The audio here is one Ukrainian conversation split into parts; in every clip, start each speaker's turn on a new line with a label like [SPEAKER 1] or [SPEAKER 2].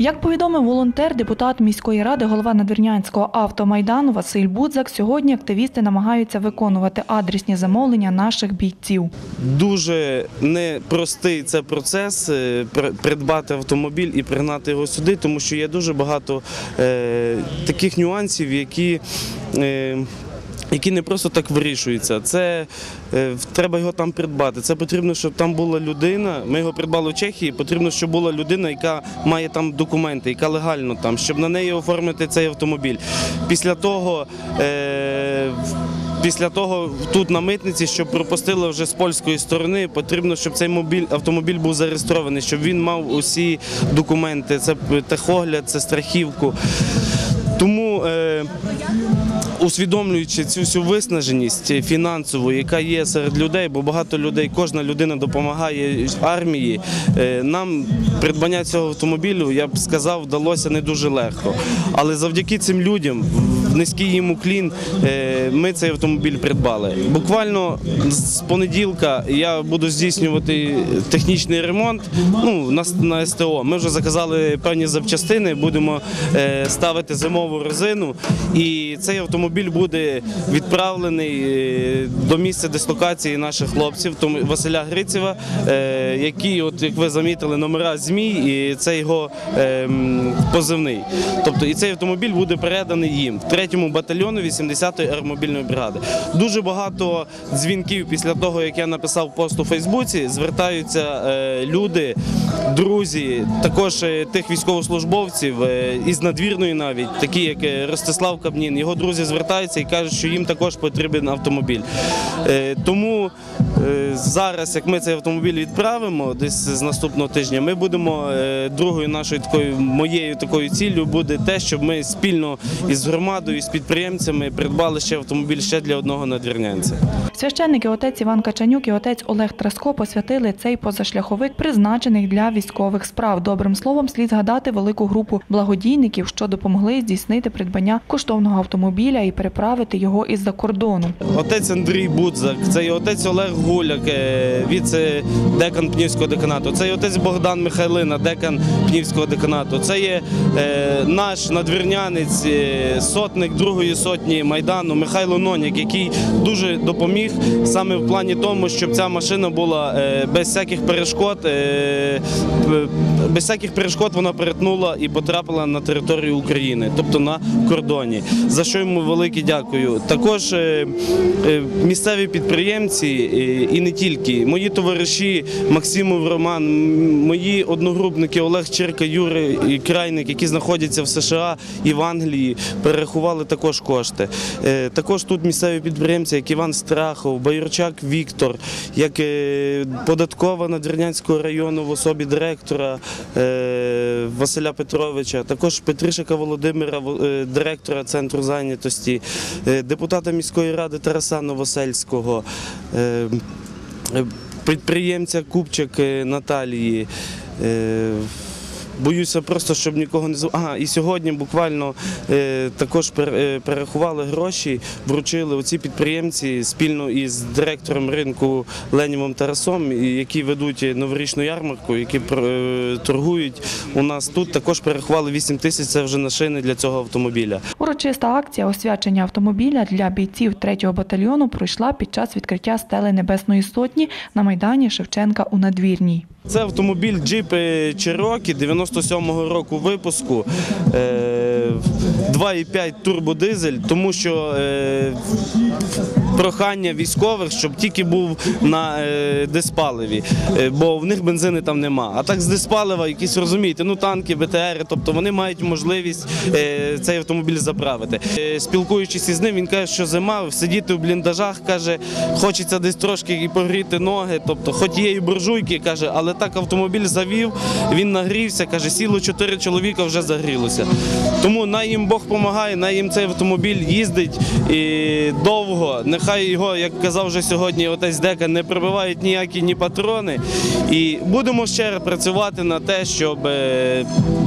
[SPEAKER 1] Як повідомив волонтер, депутат міської ради, голова надвірнянського автомайдану Василь Будзак, сьогодні активісти намагаються виконувати адресні замовлення наших бійців.
[SPEAKER 2] Дуже непростий це процес е, придбати автомобіль і пригнати його сюди, тому що є дуже багато е, таких нюансів, які. Які не просто так вирішуються. Це е, треба його там придбати. Це потрібно, щоб там була людина. Ми його придбали в Чехії. Потрібно, щоб була людина, яка має там документи, яка легально там, щоб на неї оформити цей автомобіль. Після того. Е, Після того тут на митниці, щоб пропустили вже з польської сторони, потрібно, щоб цей мобіль, автомобіль був зареєстрований, щоб він мав усі документи. Це техогляд, це страхівку. Тому е, усвідомлюючи цю всю виснаженість фінансову, яка є серед людей, бо багато людей, кожна людина допомагає армії. е, Нам придбання цього автомобілю, я б сказав, вдалося не дуже легко. Але завдяки цим людям, низький їм уклін, е, ми цей автомобіль придбали. Буквально з понеділка я буду здійснювати технічний ремонт ну, на, на СТО. Ми вже заказали певні запчастини, будемо е, ставити зимову резину. І цей автомобіль буде відправлений е, до місця дислокації наших хлопців, Василя Грицєва, е, який, от як ви замітили, номера ЗМІ, і це його е, позивний. Тобто і цей автомобіль буде переданий їм, 3-му батальйону 80-ї аеромобільної бригади. Дуже багато дзвінків після того, як я написав пост у Фейсбуці, звертаються е, люди, друзі, також е, тих військовослужбовців е, із надвірної навіть, такі як Ростислав Кабнін. Його друзі звертаються і кажуть, що їм також потрібен автомобіль. Тому зараз, як ми цей автомобіль відправимо, десь з наступного тижня, ми будемо е, другою нашою такою моєю такою ціллю буде те, щоб ми спільно із громадою, з підприємцями придбали ще автомобіль ще для одного надвірнянця.
[SPEAKER 1] Священники отець Іван Качанюк і отець Олег Траско посвятили цей позашляховик, призначений для військових справ. Добрим словом, слід згадати велику групу благодійників, що допомогли здійснити придбання коштовного автомобіля і переправити його із-за кордону.
[SPEAKER 2] Отець Андрій Будзак, це і отець Олег Гуляк, е, віце-декан Пнівського деканату, це і отець Богдан Михайлина, декан Пнівського деканату. Це є е, наш надвірнянець, е, сотник другої сотні Майдану Михайло Нонік, який дуже допоміг саме в плані тому, щоб ця машина була без всяких перешкод. без всяких перешкод вона перетнула і потрапила на територію України, тобто на кордоні. За що йому велике дякую. Також місцеві підприємці і не тільки мої товариші Максимов Роман, мої одногрупники Олег Черка, Юрій і Крайник, які знаходяться в США і в Англії, перерахували також кошти. Е, Також тут місцеві підприємці, як Іван Страхов, Байорчак Віктор, як е, податкова Надвірнянського району в особі директора е, Василя Петровича, також Петришика Володимира, директора центру зайнятості, депутата міської ради Тараса Новосельського. Е, Підприємця Купчик е, Наталії. Е, Боюся просто, щоб нікого не. Ага, і сьогодні буквально е, також пер, перерахували гроші, вручили оці підприємці спільно із директором ринку Ленівом Тарасом, які ведуть новорічну ярмарку, які е, торгують у нас тут. Також перерахували 8 тисяч. Це вже на шини для цього автомобіля.
[SPEAKER 1] Урочиста акція освячення автомобіля для бійців 3-го батальйону пройшла під час відкриття стели Небесної Сотні на майдані Шевченка у Надвірній.
[SPEAKER 2] Це автомобіль джип Чирокі 97-го року випуску. е, 2,5 турбодизель, тому що е, прохання військових, щоб тільки був на е, диспаливі, е, бо в них бензини там нема. А так з диспалива, якісь розумієте, ну танки, БТРи, тобто вони мають можливість е, цей автомобіль заправити. Спілкуючись із ним, він каже, що зима, сидіти в бліндажах, каже, хочеться десь трошки і погріти ноги, тобто, хоч є і буржуйки, каже, але так автомобіль завів, він нагрівся, каже, сіло чотири чоловіка вже загрілося. Тому най їм Бог допомагає, най їм цей автомобіль їздить і довго. Нехай його, як казав вже сьогодні отець Дека, не прибивають ніякі ні патрони. І будемо ще працювати на те, щоб е,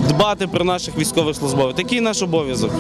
[SPEAKER 2] дбати про наших військових службовців. Такий наш обов'язок.